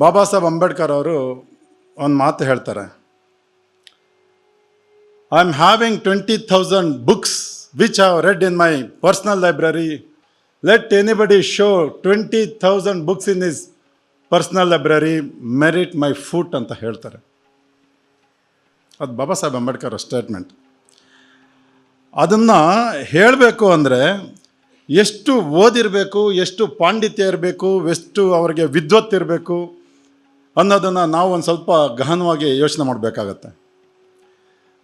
ಬಾಬಾ ಸಾಹೇಬ್ ಅಂಬೇಡ್ಕರ್ ಅವರು ಒಂದು ಮಾತು ಹೇಳ್ತಾರೆ. I am having twenty thousand books which have read in my personal library let anybody show twenty thousand books in his personal library merit my foot ಅಂತ ಹೇಳ್ತಾರೆ. ಅದು ಬಾಬಾ Saheb Ambedkar statement ಅದನ್ನು ಹೇಳಬೇಕು ಅಂದರೆ ಎಷ್ಟು ಓದಿರಬೇಕು, ಎಷ್ಟು ಪಾಂಡಿತ್ಯ ಇರಬೇಕು, ಎಷ್ಟು ಅವರಿಗೆ ವಿದ್ವತ್ ಇರಬೇಕು ಅನ್ನೋದನ್ನು ನಾವು ಒಂದು ಸ್ವಲ್ಪ ಗಹನವಾಗಿ ಯೋಚನೆ ಮಾಡಬೇಕಾಗತ್ತೆ.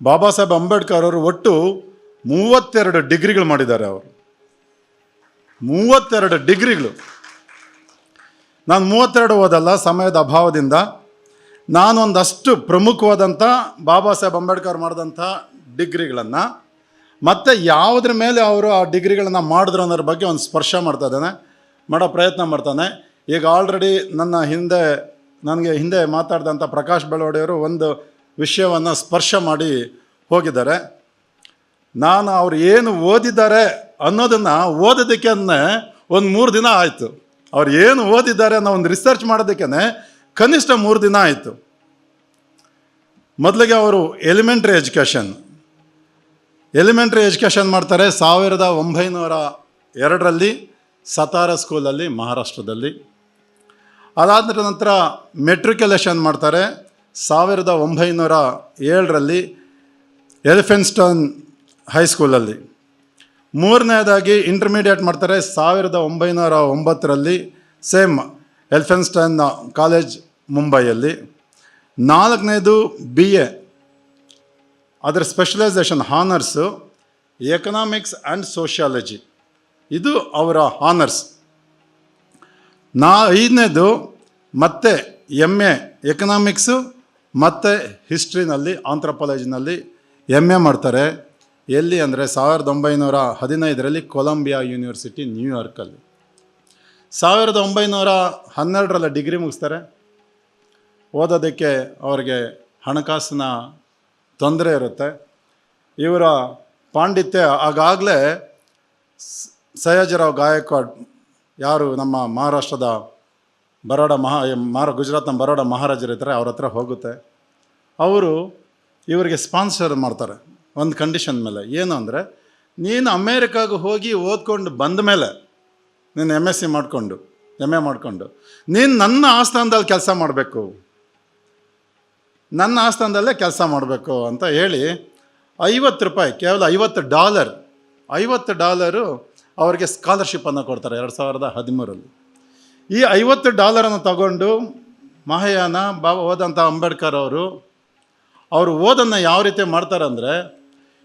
ಬಾಬಾ ಸಾಹೇಬ್ ಅಂಬೇಡ್ಕರ್ ಅವರು ಒಟ್ಟು ಮೂವತ್ತೆರಡು ಡಿಗ್ರಿಗಳು ಮಾಡಿದ್ದಾರೆ ಅವರು. ಮೂವತ್ತೆರಡು ಡಿಗ್ರಿಗಳು. ನಾನು ಮೂವತ್ತೆರಡು ಓದಲ್ಲ, ಸಮಯದ ಅಭಾವದಿಂದ. ನಾನೊಂದಷ್ಟು ಪ್ರಮುಖವಾದಂಥ ಬಾಬಾ ಸಾಹೇಬ್ ಅಂಬೇಡ್ಕರ್ ಮಾಡಿದಂಥ ಡಿಗ್ರಿಗಳನ್ನು, ಮತ್ತು ಯಾವುದ್ರ ಮೇಲೆ ಅವರು ಆ ಡಿಗ್ರಿಗಳನ್ನು ಮಾಡಿದ್ರು ಅನ್ನೋದ್ರ ಬಗ್ಗೆ ಒಂದು ಸ್ಪರ್ಶ ಮಾಡ್ತಾ ಇದ್ದಾನೆ, ಮಾಡೋ ಪ್ರಯತ್ನ ಮಾಡ್ತಾನೆ. ಈಗ ಆಲ್ರೆಡಿ ನನ್ನ ಹಿಂದೆ ನನಗೆ ಹಿಂದೆ ಮಾತಾಡಿದಂಥ ಪ್ರಕಾಶ್ ಬೆಳವಡಿಯವರು ಒಂದು ವಿಷಯವನ್ನು ಸ್ಪರ್ಶ ಮಾಡಿ ಹೋಗಿದ್ದಾರೆ. ನಾನು ಅವ್ರು ಏನು ಓದಿದ್ದಾರೆ ಅನ್ನೋದನ್ನು ಓದೋದಕ್ಕೆ ಒಂದು ಮೂರು ದಿನ ಆಯಿತು. ಅವ್ರು ಏನು ಓದಿದ್ದಾರೆ ಅನ್ನೋ ಒಂದು ರಿಸರ್ಚ್ ಮಾಡೋದಕ್ಕೆ ಕನಿಷ್ಠ ಮೂರು ದಿನ ಆಯಿತು. ಮೊದಲಿಗೆ ಅವರು ಎಲಿಮೆಂಟ್ರಿ ಎಜುಕೇಷನ್ ಎಲಿಮೆಂಟ್ರಿ ಎಜುಕೇಷನ್ ಮಾಡ್ತಾರೆ ಸಾವಿರದ ಒಂಬೈನೂರ ಎರಡರಲ್ಲಿ, ಸತಾರ ಸ್ಕೂಲಲ್ಲಿ ಮಹಾರಾಷ್ಟ್ರದಲ್ಲಿ. ಅದಾದ ನಂತರ ಮೆಟ್ರಿಕ್ಯುಲೇಷನ್ ಮಾಡ್ತಾರೆ. ಸಾವಿರದ ಒಂಬೈನೂರ ಏಳರಲ್ಲಿ ಎಲಿಫೆನ್ಸ್ಟನ್ ಹೈಸ್ಕೂಲಲ್ಲಿ ಮೂರನೇದಾಗಿ ಇಂಟರ್ಮೀಡಿಯೇಟ್ ಮಾಡ್ತಾರೆ ಸಾವಿರದ ಒಂಬೈನೂರ ಒಂಬತ್ತರಲ್ಲಿ ಸೇಮ್ ಎಲ್ಫೆನ್ಸ್ಟನ್ ಕಾಲೇಜ್ ಮುಂಬೈಯಲ್ಲಿ. ನಾಲ್ಕನೇದು ಬಿ ಎ ಅದರ specialisation honours economics and sociology ಇದು ಅವರ ಹಾನರ್ಸ್ ನಾ ಐದನೇದು ಮತ್ತೆ ಎಂ ಎ ಎಕನಾಮಿಕ್ಸು ಮತ್ತು ಹಿಸ್ಟ್ರಿನಲ್ಲಿ ಆಂಥ್ರಪಾಲಜಿನಲ್ಲಿ ಎಂ ಎ ಮಾಡ್ತಾರೆ. ಎಲ್ಲಿ ಅಂದರೆ ಸಾವಿರದ ಒಂಬೈನೂರ ಹದಿನೈದರಲ್ಲಿ ಕೊಲಂಬಿಯಾ ಯೂನಿವರ್ಸಿಟಿ ನ್ಯೂಯಾರ್ಕಲ್ಲಿ ಸಾವಿರದ ಒಂಬೈನೂರ ಹನ್ನೆರಡರಲ್ಲಿ ಡಿಗ್ರಿ ಮುಗಿಸ್ತಾರೆ. ಓದೋದಕ್ಕೆ ಅವರಿಗೆ ಹಣಕಾಸಿನ ತೊಂದರೆ ಇರುತ್ತೆ. ಇವರ ಪಾಂಡಿತ್ಯ ಆಗಾಗಲೇ ಸಯಾಜಿರಾವ್ ಗಾಯಕ್ವಾಡ್ ಯಾರು ನಮ್ಮ ಮಹಾರಾಷ್ಟ್ರದ ಬರೋಡ ಮಹಾ ಮಹಾರ ಗುಜರಾತ್ನ ಬರೋಡ ಮಹಾರಾಜರಿರ್ತಾರೆ ಅವ್ರ ಹತ್ರ ಹೋಗುತ್ತೆ. ಅವರು ಇವರಿಗೆ ಸ್ಪಾನ್ಸರ್ ಮಾಡ್ತಾರೆ, ಒಂದು ಕಂಡೀಷನ್ ಮೇಲೆ. ಏನು ಅಂದರೆ, ನೀನು ಅಮೇರಿಕಾಗೆ ಹೋಗಿ ಓದ್ಕೊಂಡು ಬಂದ ಮೇಲೆ, ನೀನು ಎಂ ಎಸ್ ಸಿ ಮಾಡಿಕೊಂಡು ಎಂ ಎ ಮಾಡಿಕೊಂಡು, ನೀನು ನನ್ನ ಆಸ್ಥಾನದಲ್ಲಿ ಕೆಲಸ ಮಾಡಬೇಕು. ನನ್ನ ಆಸ್ಥಾನದಲ್ಲೇ ಕೆಲಸ ಮಾಡಬೇಕು ಅಂತ ಹೇಳಿ, ಐವತ್ತು ರೂಪಾಯಿ, ಕೇವಲ ಐವತ್ತು ಡಾಲರ್, ಐವತ್ತು ಡಾಲರು ಅವರಿಗೆ ಸ್ಕಾಲರ್ಶಿಪ್ಪನ್ನು ಕೊಡ್ತಾರೆ ಎರಡು ಸಾವಿರದ ಹದಿಮೂರಲ್ಲಿ. ಈ ಐವತ್ತು ಡಾಲರನ್ನು ತಗೊಂಡು ಮಹಾಯಾನ ಬಾ ಓದಂಥ ಅಂಬೇಡ್ಕರ್ ಅವರು ಅವರು ಓದನ್ನು ಯಾವ ರೀತಿ ಮಾಡ್ತಾರೆ ಅಂದರೆ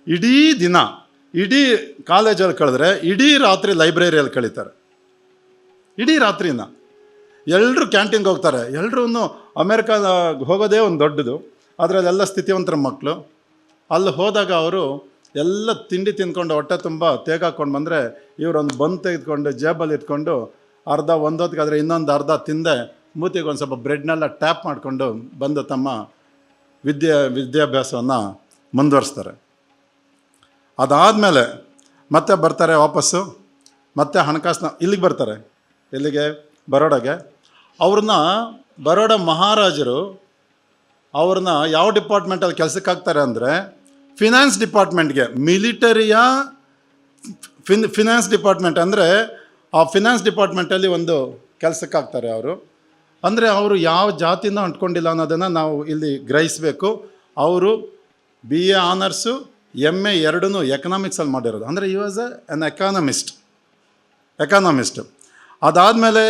ಇಡೀ ದಿನ, ಇಡೀ ಕಾಲೇಜಲ್ಲಿ ಕಳೆದ್ರೆ ಇಡೀ ರಾತ್ರಿ ಲೈಬ್ರರಿಯಲ್ಲಿ ಕಳೀತಾರೆ. ಇಡೀ ರಾತ್ರಿನ. ಎಲ್ಲರೂ ಕ್ಯಾಂಟೀನ್ಗೆ ಹೋಗ್ತಾರೆ. ಎಲ್ಲರೂ ಅಮೇರಿಕ ಹೋಗೋದೇ ಒಂದು ದೊಡ್ಡದು. ಅದರಲ್ಲೆಲ್ಲ ಸ್ಥಿತಿವಂತರ ಮಕ್ಕಳು ಅಲ್ಲಿ ಹೋದಾಗ ಅವರು ಎಲ್ಲ ತಿಂಡಿ ತಿಂದ್ಕೊಂಡು ಹೊಟ್ಟೆ ತುಂಬ ತೇಗಾಕೊಂಡು ಬಂದರೆ ಇವರೊಂದು ಬಂದು ತೆಗೆದುಕೊಂಡು ಜೇಬಲ್ಲಿ ಇಟ್ಕೊಂಡು ಅರ್ಧ ಒಂದೊತ್ತಿಗಾದರೆ ಇನ್ನೊಂದು ಅರ್ಧ ತಿಂದೆ, ಮೂತಿಗೆ ಒಂದು ಸ್ವಲ್ಪ ಬ್ರೆಡ್ನೆಲ್ಲ ಟ್ಯಾಪ್ ಮಾಡಿಕೊಂಡು ಬಂದು ತಮ್ಮ ವಿದ್ಯೆ, ವಿದ್ಯಾಭ್ಯಾಸವನ್ನು ಮುಂದುವರಿಸ್ತಾರೆ. ಅದಾದಮೇಲೆ ಮತ್ತೆ ಬರ್ತಾರೆ ವಾಪಸ್ಸು, ಮತ್ತೆ ಹಣಕಾಸಿನ ಇಲ್ಲಿಗೆ ಬರ್ತಾರೆ, ಇಲ್ಲಿಗೆ ಬರೋಡಗೆ. ಅವ್ರನ್ನ ಬರೋಡ ಮಹಾರಾಜರು ಅವ್ರನ್ನ ಯಾವ ಡಿಪಾರ್ಟ್ಮೆಂಟಲ್ಲಿ ಕೆಲಸಕ್ಕೆ ಹಾಕ್ತಾರೆ ಅಂದರೆ ಫಿನಾನ್ಸ್ ಡಿಪಾರ್ಟ್ಮೆಂಟ್ಗೆ ಮಿಲಿಟರಿಯ ಫಿನ್ ಫಿನಾನ್ಸ್ ಡಿಪಾರ್ಟ್ಮೆಂಟ್ ಅಂದರೆ ಆ ಫಿನಾನ್ಸ್ ಡಿಪಾರ್ಟ್ಮೆಂಟಲ್ಲಿ ಒಂದು ಕೆಲಸಕ್ಕೆ ಹಾಕ್ತಾರೆ ಅವರು. ಅಂದರೆ ಅವರು ಯಾವ ಜಾತಿನ ಅಂಟ್ಕೊಂಡಿಲ್ಲ ಅನ್ನೋದನ್ನು ನಾವು ಇಲ್ಲಿ ಗ್ರಹಿಸಬೇಕು. ಅವರು B A honours M A ಎರಡೂ ಎಕನಾಮಿಕ್ಸಲ್ಲಿ ಮಾಡಿರೋದು. ಅಂದರೆ ಈ ವಾಸ್ ಎನ್ ಎಕಾನಮಿಸ್ಟ್ ಎಕಾನಮಿಸ್ಟ್ ಅದಾದಮೇಲೆ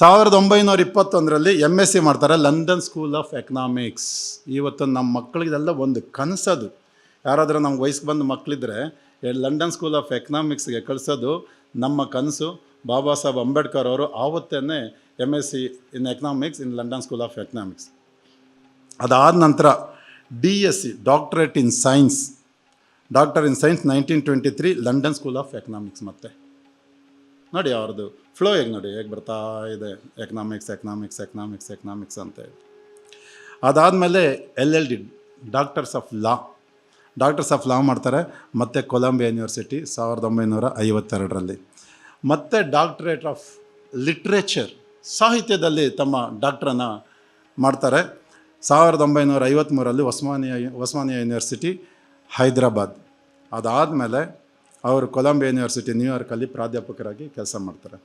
ಸಾವಿರದ ಒಂಬೈನೂರ ಇಪ್ಪತ್ತೊಂದರಲ್ಲಿ ಎಂ ಎಸ್ ಸಿ ಮಾಡ್ತಾರೆ ಲಂಡನ್ ಸ್ಕೂಲ್ ಆಫ್ ಎಕನಾಮಿಕ್ಸ್ ಇವತ್ತು ನಮ್ಮ ಮಕ್ಕಳಿಗೆಲ್ಲ ಒಂದು ಕನಸದು. ಯಾರಾದರೂ ನಮ್ಗೆ ವಯಸ್ಸು ಬಂದು ಮಕ್ಕಳಿದ್ರೆ ಲಂಡನ್ ಸ್ಕೂಲ್ ಆಫ್ ಎಕನಾಮಿಕ್ಸ್ಗೆ ಕಳಿಸೋದು ನಮ್ಮ ಕನಸು. ಬಾಬಾ ಸಾಹೇಬ್ ಅಂಬೇಡ್ಕರ್ ಅವರು ಆವತ್ತೇ M S C in economics in London School of Economics ಅದಾದ ನಂತರ D S C doctorate in science doctor in science nineteen twenty three London School of Economics ಮತ್ತೆ. ನೋಡಿ ಅವ್ರದ್ದು ಫ್ಲೋ ಹೇಗೆ ನೋಡಿ, ಹೇಗೆ ಬರ್ತಾ ಇದೆ? ಎಕನಾಮಿಕ್ಸ್ ಎಕನಾಮಿಕ್ಸ್ ಎಕನಾಮಿಕ್ಸ್ ಎಕನಾಮಿಕ್ಸ್ ಅಂತ ಹೇಳಿ. ಅದಾದಮೇಲೆ L L D doctors of law doctors of law ಮಾಡ್ತಾರೆ. ಮತ್ತು ಕೊಲಂಬಿಯಾ ಯೂನಿವರ್ಸಿಟಿ ಸಾವಿರದ ಒಂಬೈನೂರ ಐವತ್ತೆರಡರಲ್ಲಿ. ಮತ್ತು ಡಾಕ್ಟ್ರೇಟ್ ಆಫ್ ಲಿಟ್ರೇಚರ್ ಸಾಹಿತ್ಯದಲ್ಲಿ ತಮ್ಮ ಡಾಕ್ಟ್ರನ್ನು ಮಾಡ್ತಾರೆ. ಸಾವಿರದ ಒಂಬೈನೂರ ಐವತ್ತ್ಮೂರಲ್ಲಿ ಒಸ್ಮಾನಿಯಾ ಒಸ್ಮಾನಿಯಾ ಯೂನಿವರ್ಸಿಟಿ ಹೈದರಾಬಾದ್. ಅದಾದಮೇಲೆ ಅವರು ಕೊಲಂಬಿಯಾ ಯೂನಿವರ್ಸಿಟಿ ನ್ಯೂಯಾರ್ಕಲ್ಲಿ ಪ್ರಾಧ್ಯಾಪಕರಾಗಿ ಕೆಲಸ ಮಾಡ್ತಾರೆ.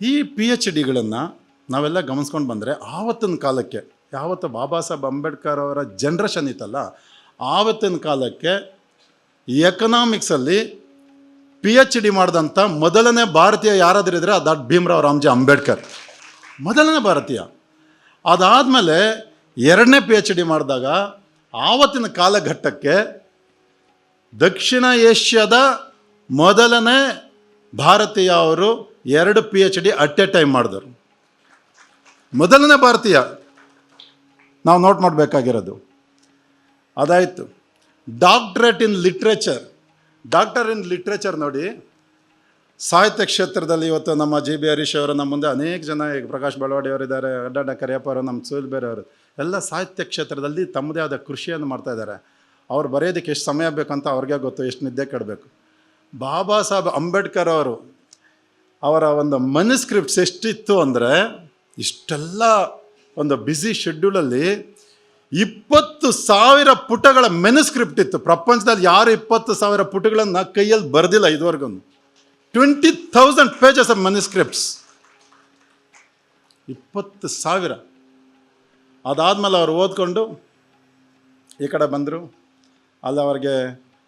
ಈ ಪಿ ಎಚ್ ಡಿಗಳನ್ನು ನಾವೆಲ್ಲ ಗಮನಿಸ್ಕೊಂಡು ಬಂದರೆ ಆವತ್ತಿನ ಕಾಲಕ್ಕೆ, ಯಾವತ್ತು ಬಾಬಾ ಸಾಹೇಬ್ ಅಂಬೇಡ್ಕರ್ ಅವರ ಜನ್ರೇಷನ್ ಇತ್ತಲ್ಲ ಆವತ್ತಿನ ಕಾಲಕ್ಕೆ ಎಕನಾಮಿಕ್ಸಲ್ಲಿ ಪಿ ಎಚ್ ಡಿ ಮಾಡಿದಂಥ ಮೊದಲನೇ ಭಾರತೀಯ ಯಾರಾದರೂ ಇದ್ದರೆ ಅದು ಡಾಕ್ಟರ್ ಭೀಮ್ರಾವ್ ರಾಮ್ಜಿ ಅಂಬೇಡ್ಕರ್. ಮೊದಲನೇ ಭಾರತೀಯ. ಅದಾದಮೇಲೆ ಎರಡನೇ ಪಿ ಎಚ್ ಡಿ ಮಾಡಿದಾಗ ಆವತ್ತಿನ ಕಾಲಘಟ್ಟಕ್ಕೆ ದಕ್ಷಿಣ ಏಷ್ಯಾದ ಮೊದಲನೇ ಭಾರತೀಯ ಅವರು ಎರಡು P H D at a time ಮಾಡಿದರು ಮೊದಲನೇ ಭಾರತೀಯ. ನಾವು ನೋಟ್ ಮಾಡಬೇಕಾಗಿರೋದು. ಅದಾಯಿತು. Doctorate in literature doctor in literature ನೋಡಿ, ಸಾಹಿತ್ಯ ಕ್ಷೇತ್ರದಲ್ಲಿ ಇವತ್ತು ನಮ್ಮ ಜಿ ಬಿ ಹರೀಶ್ ಅವರು ನಮ್ಮ ಮುಂದೆ ಅನೇಕ ಜನ ಈಗ ಪ್ರಕಾಶ್ ಬಳವಾಡಿಯವರಿದ್ದಾರೆ ಅಡ್ಡಾಡ ಕರಿಯಪ್ಪ ಅವರು, ನಮ್ಮ ಸುಲ್ ಬೇರೆ ಅವರು, ಎಲ್ಲ ಸಾಹಿತ್ಯ ಕ್ಷೇತ್ರದಲ್ಲಿ ತಮ್ಮದೇ ಆದ ಕೃಷಿಯನ್ನು ಮಾಡ್ತಾ ಇದ್ದಾರೆ. ಅವ್ರು ಬರೆಯೋದಕ್ಕೆ ಎಷ್ಟು ಸಮಯ ಬೇಕಂತ ಅವ್ರಿಗೆ ಗೊತ್ತು, ಎಷ್ಟು ನಿದ್ದೆ ಕೆಡಬೇಕು. ಬಾಬಾ ಸಾಹೇಬ್ ಅಂಬೇಡ್ಕರ್ ಅವರು ಅವರ ಒಂದು ಮನುಸ್ಕ್ರಿಪ್ಟ್ಸ್ ಎಷ್ಟಿತ್ತು ಅಂದರೆ, ಇಷ್ಟೆಲ್ಲ ಒಂದು ಬ್ಯುಸಿ ಶೆಡ್ಯೂಲಲ್ಲಿ ಇಪ್ಪತ್ತು ಸಾವಿರ ಪುಟಗಳ ಮೆನುಸ್ಕ್ರಿಪ್ಟ್ ಇತ್ತು. ಪ್ರಪಂಚದಲ್ಲಿ ಯಾರು ಇಪ್ಪತ್ತು ಸಾವಿರ ಪುಟಗಳನ್ನು ಕೈಯಲ್ಲಿ ಬರೆದಿಲ್ಲ ಇದುವರೆಗೂ. Twenty thousand pages of manuscripts ಇಪ್ಪತ್ತು ಸಾವಿರ. ಅದಾದಮೇಲೆ ಅವರು ಓದ್ಕೊಂಡು ಈ ಕಡೆ ಬಂದರು. ಅಲ್ಲಿ ಅವರಿಗೆ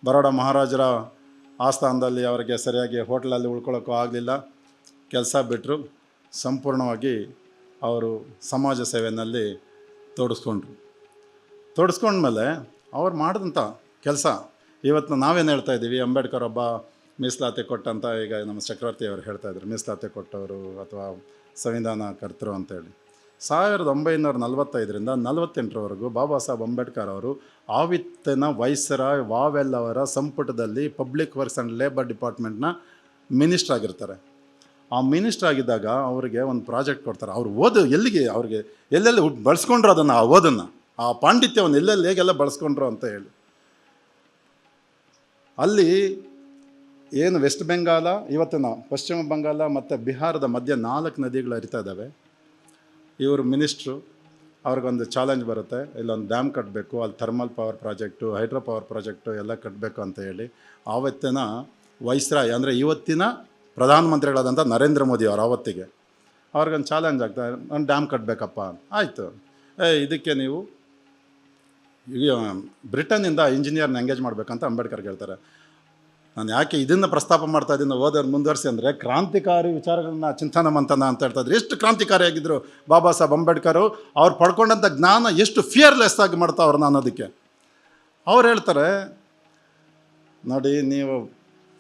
ಬರೋಡ ಮಹಾರಾಜರ ಆಸ್ಥಾನದಲ್ಲಿ ಅವರಿಗೆ ಸರಿಯಾಗಿ ಹೋಟ್ಲಲ್ಲಿ ಉಳ್ಕೊಳ್ಳೋಕ್ಕೂ ಆಗಲಿಲ್ಲ. ಕೆಲಸ ಬಿಟ್ಟರು ಸಂಪೂರ್ಣವಾಗಿ ಅವರು ಸಮಾಜ ಸೇವೆಯಲ್ಲಿ ತೊಡಸ್ಕೊಂಡ್ರು. ತೊಡಸ್ಕೊಂಡ್ಮೇಲೆ ಅವ್ರು ಮಾಡಿದಂಥ ಕೆಲಸ. ಇವತ್ತು ನಾವೇನು ಹೇಳ್ತಾ ಇದ್ದೀವಿ, ಅಂಬೇಡ್ಕರ್ ಒಬ್ಬ ಮೀಸಲಾತಿ ಕೊಟ್ಟಂತ ಈಗ ನಮ್ಮ ಚಕ್ರವರ್ತಿ ಅವರು ಹೇಳ್ತಾ ಇದ್ರು, ಮೀಸಲಾತಿ ಕೊಟ್ಟವರು ಅಥವಾ ಸಂವಿಧಾನ ಕರ್ತರು ಅಂತೇಳಿ. ಸಾವಿರದ ಒಂಬೈನೂರ ನಲವತ್ತೈದರಿಂದ ನಲವತ್ತೆಂಟರವರೆಗೂ ಬಾಬಾ ಸಾಹೇಬ್ ಅಂಬೇಡ್ಕರ್ ಅವರು ಆವಿತ್ತಿನ ವೈಸರ, ವಾವೆಲ್ ಅವರ ಸಂಪುಟದಲ್ಲಿ ಪಬ್ಲಿಕ್ ವರ್ಕ್ಸ್ ಆ್ಯಂಡ್ ಲೇಬರ್ ಡಿಪಾರ್ಟ್ಮೆಂಟ್ನ ಮಿನಿಸ್ಟರ್ ಆಗಿರ್ತಾರೆ. ಆ ಮಿನಿಸ್ಟರ್ ಆಗಿದ್ದಾಗ ಅವರಿಗೆ ಒಂದು ಪ್ರಾಜೆಕ್ಟ್ ಕೊಡ್ತಾರೆ. ಅವ್ರು ಓದು ಎಲ್ಲಿಗೆ ಅವ್ರಿಗೆ, ಎಲ್ಲೆಲ್ಲಿ ಬಳಸ್ಕೊಂಡ್ರು ಅದನ್ನು, ಆ ಓದನ್ನು. ಆ ಪಾಂಡಿತ್ಯವನ್ನು ಎಲ್ಲೆಲ್ಲಿ ಹೇಗೆಲ್ಲ ಬಳಸ್ಕೊಂಡ್ರು ಅಂತ ಹೇಳಿ. ಅಲ್ಲಿ ಏನು ವೆಸ್ಟ್ ಬೆಂಗಾಲ ಇವತ್ತಿನ ಪಶ್ಚಿಮ ಬಂಗಾಲ ಮತ್ತು ಬಿಹಾರದ ಮಧ್ಯೆ ನಾಲ್ಕು ನದಿಗಳು ಹರಿತಾ ಇದ್ದಾವೆ. ಇವರು ಮಿನಿಸ್ಟ್ರು, ಅವ್ರಿಗೊಂದು ಚಾಲೆಂಜ್ ಬರುತ್ತೆ. ಇಲ್ಲೊಂದು ಡ್ಯಾಮ್ ಕಟ್ಟಬೇಕು ಅಲ್ಲಿ thermal power project, hydro power project ಎಲ್ಲ ಕಟ್ಟಬೇಕು ಅಂತ ಹೇಳಿ. ಆವತ್ತಿನ ವೈಸ್ರಾಯ್, ಅಂದರೆ ಇವತ್ತಿನ ಪ್ರಧಾನಮಂತ್ರಿಗಳಾದಂಥ ನರೇಂದ್ರ ಮೋದಿ ಅವರು ಆವತ್ತಿಗೆ, ಅವ್ರಿಗೊಂದು ಚಾಲೆಂಜ್ ಆಗ್ತದೆ ಒಂದು ಡ್ಯಾಮ್ ಕಟ್ಟಬೇಕಪ್ಪ ಆಯಿತು. ಏ, ಇದಕ್ಕೆ ನೀವು ಬ್ರಿಟನ್ನಿಂದ ಇಂಜಿನಿಯರ್ನ ಎಂಗೇಜ್ ಮಾಡಬೇಕಂತ ಅಂಬೇಡ್ಕರ್ ಹೇಳ್ತಾರೆ ನಾನು ಯಾಕೆ ಇದನ್ನು ಪ್ರಸ್ತಾಪ ಮಾಡ್ತಾ ಇದ್ದೀನಿ, ಓದೋರು ಮುಂದುವರಿಸಿ ಅಂದರೆ ಕ್ರಾಂತಿಕಾರಿ ವಿಚಾರಗಳನ್ನ, ಚಿಂತನ ಮಂಥನ ಅಂತ ಹೇಳ್ತಾಯಿದ್ರು ಎಷ್ಟು ಕ್ರಾಂತಿಕಾರಿಯಾಗಿದ್ದರು ಬಾಬಾ ಸಾಹೇಬ್ ಅಂಬೇಡ್ಕರ್, ಅವ್ರು ಪಡ್ಕೊಂಡಂಥ ಜ್ಞಾನ ಎಷ್ಟು ಫಿಯರ್ಲೆಸ್ ಆಗಿ ಮಾಡ್ತಾ ಅವ್ರನ್ನ ಅನ್ನೋದಕ್ಕೆ. ಅವ್ರು ಹೇಳ್ತಾರೆ, ನೋಡಿ ನೀವು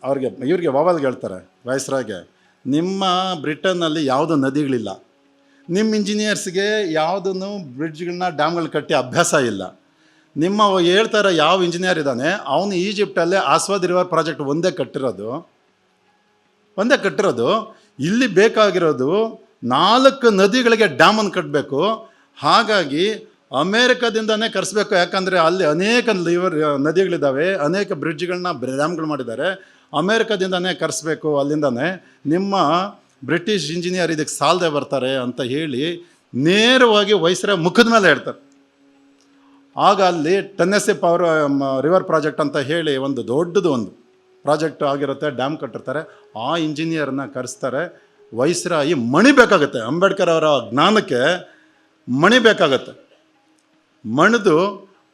ಅವ್ರಿಗೆ, ಇವ್ರಿಗೆ ವಾವಲ್ಗೆ ಹೇಳ್ತಾರೆ ವಯಸ್ಸರಾಗೆ ನಿಮ್ಮ ಬ್ರಿಟನ್ನಲ್ಲಿ ಯಾವುದೂ ನದಿಗಳಿಲ್ಲ. ನಿಮ್ಮ ಇಂಜಿನಿಯರ್ಸ್ಗೆ ಯಾವುದನ್ನು ಬ್ರಿಡ್ಜ್ಗಳನ್ನ ಡ್ಯಾಮ್ಗಳು ಕಟ್ಟಿ ಅಭ್ಯಾಸ ಇಲ್ಲ. ನಿಮ್ಮ ಹೇಳ್ತಾರೆ ಯಾವ ಇಂಜಿನಿಯರ್ ಇದ್ದಾನೆ, ಅವನು ಈಜಿಪ್ಟಲ್ಲೇ ಆಸ್ವಾದ್ ರಿವರ್ ಪ್ರಾಜೆಕ್ಟ್ ಒಂದೇ ಕಟ್ಟಿರೋದು. ಒಂದೇ ಕಟ್ಟಿರೋದು. ಇಲ್ಲಿ ಬೇಕಾಗಿರೋದು ನಾಲ್ಕು ನದಿಗಳಿಗೆ ಡ್ಯಾಮನ್ನು ಕಟ್ಟಬೇಕು ಹಾಗಾಗಿ ಅಮೇರಿಕಾದಿಂದನೇ ಕರೆಸ್ಬೇಕು. ಯಾಕಂದರೆ ಅಲ್ಲಿ ಅನೇಕ ಲಿವರ್, ನದಿಗಳಿದ್ದಾವೆ, ಅನೇಕ ಬ್ರಿಡ್ಜ್ಗಳನ್ನ ಡ್ಯಾಮ್ಗಳು ಮಾಡಿದ್ದಾರೆ. ಅಮೇರಿಕಾದಿಂದನೇ ಕರೆಸ್ಬೇಕು ಅಲ್ಲಿಂದನೇ. ನಿಮ್ಮ ಬ್ರಿಟಿಷ್ ಇಂಜಿನಿಯರ್ ಇದಕ್ಕೆ ಸಾಲದೆ ಬರ್ತಾರೆ ಅಂತ ಹೇಳಿ ನೇರವಾಗಿ ವಯಸ್ಸರ ಮುಖದ ಮೇಲೆ ಹೇಳ್ತಾರೆ. ಆಗ ಅಲ್ಲಿ ಟೆನ್ನೆಸ್ಸಿ ಪವರ್ ರಿವರ್ ಪ್ರಾಜೆಕ್ಟ್ ಅಂತ ಹೇಳಿ ಒಂದು ದೊಡ್ಡದು ಒಂದು ಪ್ರಾಜೆಕ್ಟ್ ಆಗಿರುತ್ತೆ, ಡ್ಯಾಮ್ ಕಟ್ಟಿರ್ತಾರೆ. ಆ ಇಂಜಿನಿಯರ್ನ ಕರೆಸ್ತಾರೆ, ವೈಸ್ರಾಯಿ, ಮಣಿ ಬೇಕಾಗುತ್ತೆ. ಅಂಬೇಡ್ಕರ್ ಅವರ ಜ್ಞಾನಕ್ಕೆ ಮಣಿ ಬೇಕಾಗತ್ತೆ. ಮಣಿದು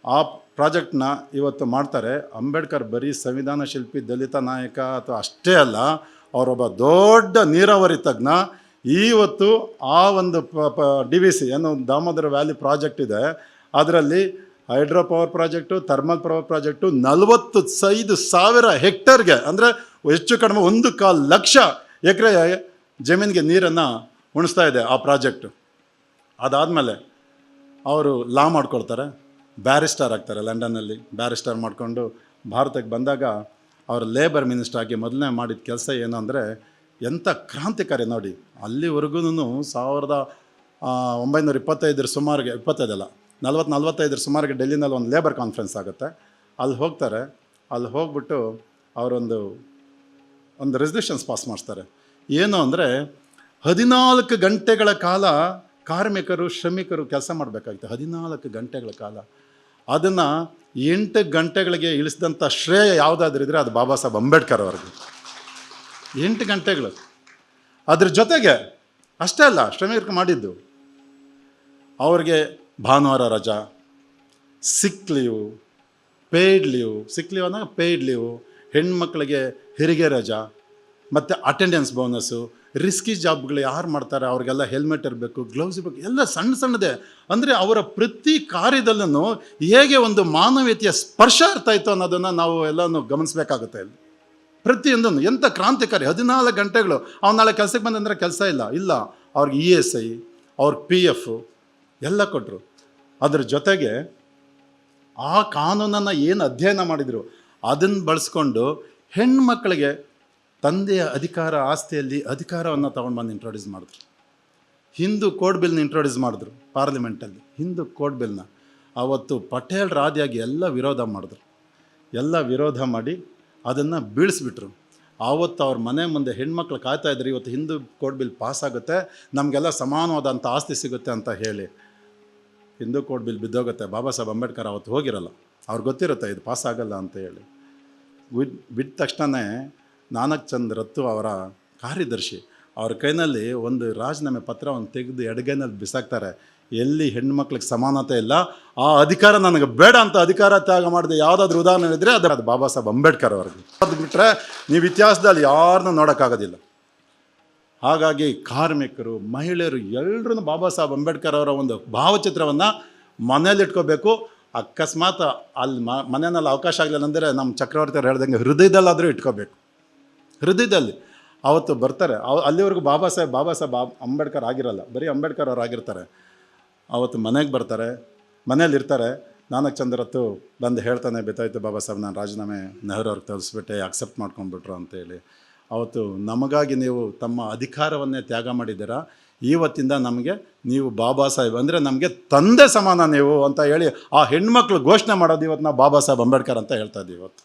ಆ ಪ್ರಾಜೆಕ್ಟ್ನ ಇವತ್ತು ಮಾಡ್ತಾರೆ. ಅಂಬೇಡ್ಕರ್ ಬರೀ ಸಂವಿಧಾನ ಶಿಲ್ಪಿ, ದಲಿತ ನಾಯಕ ಅಥವಾ ಅಷ್ಟೇ ಅಲ್ಲ, ಅವರೊಬ್ಬ ದೊಡ್ಡ ನೀರಾವರಿ ತಜ್ಞ. ಇವತ್ತು ಆ ಒಂದು ಡಿ ವಿ ಸಿ ಏನು ದಾಮೋದರ ವ್ಯಾಲಿ ಪ್ರಾಜೆಕ್ಟ್ ಇದೆ. ಅದರಲ್ಲಿ hydro power project, thermal power project, ನಲವತ್ತು ಐದು ಸಾವಿರ ಹೆಕ್ಟರ್ಗೆ, ಅಂದರೆ ಹೆಚ್ಚು ಕಡಿಮೆ ಒಂದು ಕಾಲು ಲಕ್ಷ ಎಕರೆ ಜಮೀನಿಗೆ ನೀರನ್ನು ಉಣಿಸ್ತಾ ಇದೆ ಆ ಪ್ರಾಜೆಕ್ಟು. ಅದಾದಮೇಲೆ ಅವರು ಲಾ ಮಾಡ್ಕೊಳ್ತಾರೆ, ಬ್ಯಾರಿಸ್ಟರ್ ಆಗ್ತಾರೆ ಲಂಡನ್ನಲ್ಲಿ. ಬ್ಯಾರಿಸ್ಟರ್ ಮಾಡಿಕೊಂಡು ಭಾರತಕ್ಕೆ ಬಂದಾಗ ಅವರು ಲೇಬರ್ ಮಿನಿಸ್ಟರ್ ಆಗಿ ಮೊದಲನೇ ಮಾಡಿದ ಕೆಲಸ ಏನು ಅಂದರೆ, ಎಂಥ ಕ್ರಾಂತಿಕಾರಿ ನೋಡಿ. ಅಲ್ಲಿವರೆಗೂ ಸಾವಿರದ ಒಂಬೈನೂರ ಇಪ್ಪತ್ತೈದರ ಸುಮಾರಿಗೆ, ಇಪ್ಪತ್ತೈದಲ್ಲ ನಲ್ವತ್ತು ನಲ್ವತ್ತೈದರ ಸುಮಾರಿಗೆ ಡೆಲ್ಲಿನಲ್ಲಿ ಒಂದು ಲೇಬರ್ ಕಾನ್ಫರೆನ್ಸ್ ಆಗುತ್ತೆ. ಅಲ್ಲಿ ಹೋಗ್ತಾರೆ. ಅಲ್ಲಿ ಹೋಗ್ಬಿಟ್ಟು ಅವರೊಂದು, ಒಂದು ರೆಸಲ್ಯೂಷನ್ಸ್ ಪಾಸ್ ಮಾಡ್ತಾರೆ ಏನು ಅಂದರೆ, ಹದಿನಾಲ್ಕು ಗಂಟೆಗಳ ಕಾಲ ಕಾರ್ಮಿಕರು, ಶ್ರಮಿಕರು ಕೆಲಸ ಮಾಡಬೇಕಾಗಿತ್ತು. ಹದಿನಾಲ್ಕು ಗಂಟೆಗಳ ಕಾಲ. ಅದನ್ನು ಎಂಟು ಗಂಟೆಗಳಿಗೆ ಇಳಿಸಿದಂಥ ಶ್ರೇಯ ಯಾವುದಾದ್ರೂ ಇದ್ದರೆ ಅದು ಬಾಬಾ ಸಾಹೇಬ್ ಅಂಬೇಡ್ಕರ್ ಅವ್ರಿಗೆ ಎಂಟು ಗಂಟೆಗಳು. ಅದ್ರ ಜೊತೆಗೆ, ಅಷ್ಟೇ ಅಲ್ಲ, ಶ್ರಮಿಕರು ಮಾಡಿದ್ದು. ಅವ್ರಿಗೆ ಭಾನುವಾರ ರಜಾ. Sick leave, paid leave, sick leave ಅಂದಾಗ ಪೇಯ್ಡ್ ಲೀವು, ಹೆಣ್ಮಕ್ಳಿಗೆ ಹೆರಿಗೆ ರಜಾ, ಮತ್ತು ಅಟೆಂಡೆನ್ಸ್ ಬೋನಸ್ಸು, ರಿಸ್ಕಿ ಜಾಬ್ಗಳು ಯಾರು ಮಾಡ್ತಾರೆ, ಅವ್ರಿಗೆಲ್ಲ ಹೆಲ್ಮೆಟ್ ಇರಬೇಕು ಗ್ಲೌಸ್ ಇರಬೇಕು, ಎಲ್ಲ ಸಣ್ಣ ಸಣ್ಣದೇ. ಅಂದರೆ ಅವರ ಪ್ರತಿ ಕಾರ್ಯದಲ್ಲೂ ಹೇಗೆ ಒಂದು ಮಾನವೀಯತೆಯ ಸ್ಪರ್ಶ ಇರ್ತಾಯಿತ್ತು ಅನ್ನೋದನ್ನು ನಾವು ಎಲ್ಲನೂ ಗಮನಿಸಬೇಕಾಗುತ್ತೆ ಇಲ್ಲಿ. ಪ್ರತಿಯೊಂದನ್ನು, ಎಂಥ ಕ್ರಾಂತಿಕಾರಿ, ಹದಿನಾಲ್ಕು ಗಂಟೆಗಳು ಅವ್ನು ನಾಳೆ ಕೆಲಸಕ್ಕೆ ಬಂದಂದ್ರೆ ಕೆಲಸ ಇಲ್ಲ. ಇಲ್ಲ, ಅವ್ರಿಗೆ ಇ ಎಸ್ ಐ ಅವ್ರಿಗೆ ಪಿ ಎಫ್ ಎಲ್ಲ ಕೊಟ್ಟರು ಅದ್ರ ಜೊತೆಗೆ ಆ ಕಾನೂನನ್ನು ಏನು ಅಧ್ಯಯನ ಮಾಡಿದರು ಅದನ್ನು ಬಳಸ್ಕೊಂಡು ಹೆಣ್ಮಕ್ಳಿಗೆ ತಂದೆಯ ಅಧಿಕಾರ ಆಸ್ತಿಯಲ್ಲಿ ಅಧಿಕಾರವನ್ನು ತೊಗೊಂಡು ಬಂದು ಇಂಟ್ರೊಡ್ಯೂಸ್ ಮಾಡಿದ್ರು. ಹಿಂದೂ ಕೋಡ್ ಬಿಲ್ನ ಇಂಟ್ರೊಡ್ಯೂಸ್ ಮಾಡಿದ್ರು ಪಾರ್ಲಿಮೆಂಟಲ್ಲಿ ಹಿಂದೂ ಕೋಡ್ ಬಿಲ್ನ ಆವತ್ತು ಪಟೇಲ್ ರಾಜಿಯಾಗಿ ಎಲ್ಲ ವಿರೋಧ ಮಾಡಿದ್ರು. ಎಲ್ಲ ವಿರೋಧ ಮಾಡಿ ಅದನ್ನು ಬೀಳಿಸ್ಬಿಟ್ರು. ಆವತ್ತು ಅವ್ರ ಮನೆ ಮುಂದೆ ಹೆಣ್ಮಕ್ಳು ಕಾಯ್ತಾ ಇದ್ರು, ಇವತ್ತು ಹಿಂದೂ ಕೋಡ್ ಬಿಲ್ ಪಾಸ್ ಆಗುತ್ತೆ, ನಮಗೆಲ್ಲ ಸಮಾನವಾದಂಥ ಆಸ್ತಿ ಸಿಗುತ್ತೆ ಅಂತ ಹೇಳಿ. ಹಿಂದೂ ಕೋಡ್ ಬಿಲ್ ಬಿದ್ದೋಗುತ್ತೆ, ಬಾಬಾ ಸಾಹೇಬ್ ಅಂಬೇಡ್ಕರ್ ಅವತ್ತು ಹೋಗಿರಲ್ಲ. ಅವ್ರಿಗೆ ಗೊತ್ತಿರುತ್ತೆ ಇದು ಪಾಸ್ ಆಗಲ್ಲ ಅಂತ ಹೇಳಿ. ಬಿಡ್ ಬಿದ್ದ ತಕ್ಷಣವೇ ನಾನಕ್ ಚಂದ್ ರತ್ತು ಅವರ ಕಾರ್ಯದರ್ಶಿ, ಅವ್ರ ಕೈನಲ್ಲಿ ಒಂದು ರಾಜೀನಾಮೆ ಪತ್ರವನ್ನು ತೆಗೆದು ಎಡಗೈನಲ್ಲಿ ಬಿಸಾಕ್ತಾರೆ. ಎಲ್ಲಿ ಹೆಣ್ಮಕ್ಳಿಗೆ ಸಮಾನತೆ ಇಲ್ಲ, ಆ ಅಧಿಕಾರ ನನಗೆ ಬೇಡ ಅಂತ ಅಧಿಕಾರ ತ್ಯಾಗ ಮಾಡಿದೆ ಯಾವುದಾದ್ರೂ ಉದಾಹರಣೆ ಇದ್ದರೆ ಅದು ಅದು ಬಾಬಾ ಸಾಹೇಬ್ ಅಂಬೇಡ್ಕರ್ ಅವ್ರಿಗೆ. ಅದು ಬಿಟ್ಟರೆ ನೀವು ಇತಿಹಾಸದಲ್ಲಿ ಯಾರನ್ನೂ ನೋಡೋಕ್ಕಾಗೋದಿಲ್ಲ. ಹಾಗಾಗಿ ಕಾರ್ಮಿಕರು, ಮಹಿಳೆಯರು ಎಲ್ಲರೂ ಬಾಬಾ ಸಾಹೇಬ್ ಅಂಬೇಡ್ಕರ್ ಅವರ ಒಂದು ಭಾವಚಿತ್ರವನ್ನು ಮನೇಲಿಟ್ಕೋಬೇಕು ಅಕಸ್ಮಾತ್ ಅಲ್ಲಿ ಮನೆಯಲ್ಲಿ ಅವಕಾಶ ಆಗಲಿಲ್ಲ ಅಂದರೆ ನಮ್ಮ ಚಕ್ರವರ್ತಿ ಅವ್ರು ಹೇಳ್ದಂಗೆ ಹೃದಯದಲ್ಲಾದರೂ ಇಟ್ಕೋಬೇಕು. ಹೃದಯದಲ್ಲಿ. ಅವತ್ತು ಬರ್ತಾರೆ. ಅವ, ಅಲ್ಲಿವರೆಗೂ ಬಾಬಾ ಸಾಹೇಬ್ ಬಾಬಾ ಸಾಹೇಬ್ ಅಂಬೇಡ್ಕರ್ ಆಗಿರಲ್ಲ. ಬರೀ ಅಂಬೇಡ್ಕರ್ ಅವ್ರು ಆಗಿರ್ತಾರೆ. ಅವತ್ತು ಮನೆಗೆ ಬರ್ತಾರೆ. ಮನೇಲಿ ಇರ್ತಾರೆ. ನಾನಕ್ ಚಂದ್ರತ್ತು ಬಂದು ಹೇಳ್ತಾನೆ ಬೇತಾಯ್ತು ಬಾಬಾ ಸಾಹೇಬ್, ನಾನು ರಾಜೀನಾಮೆ ನೆಹರು ಅವ್ರಿಗೆ ತಲುಸ್ಬಿಟ್ಟೆ ಅಕ್ಸೆಪ್ಟ್ ಮಾಡ್ಕೊಂಡ್ಬಿಟ್ರು ಅಂತೇಳಿ ಅವತ್ತು ನಮಗಾಗಿ ನೀವು ತಮ್ಮ ಅಧಿಕಾರವನ್ನೇ ತ್ಯಾಗ ಮಾಡಿದ್ದೀರಾ? ಇವತ್ತಿಂದ ನಮಗೆ ನೀವು ಬಾಬಾ ಸಾಹೇಬ್, ಅಂದರೆ ನಮಗೆ ತಂದೆ ಸಮಾನ ನೀವು ಅಂತ ಹೇಳಿ ಆ ಹೆಣ್ಮಕ್ಳು ಘೋಷಣೆ ಮಾಡೋದು ಇವತ್ತು ನಾವು ಬಾಬಾ ಸಾಹೇಬ್ ಅಂಬೇಡ್ಕರ್ ಅಂತ ಹೇಳ್ತಾ ಇದ್ದೀವಿ ಇವತ್ತು.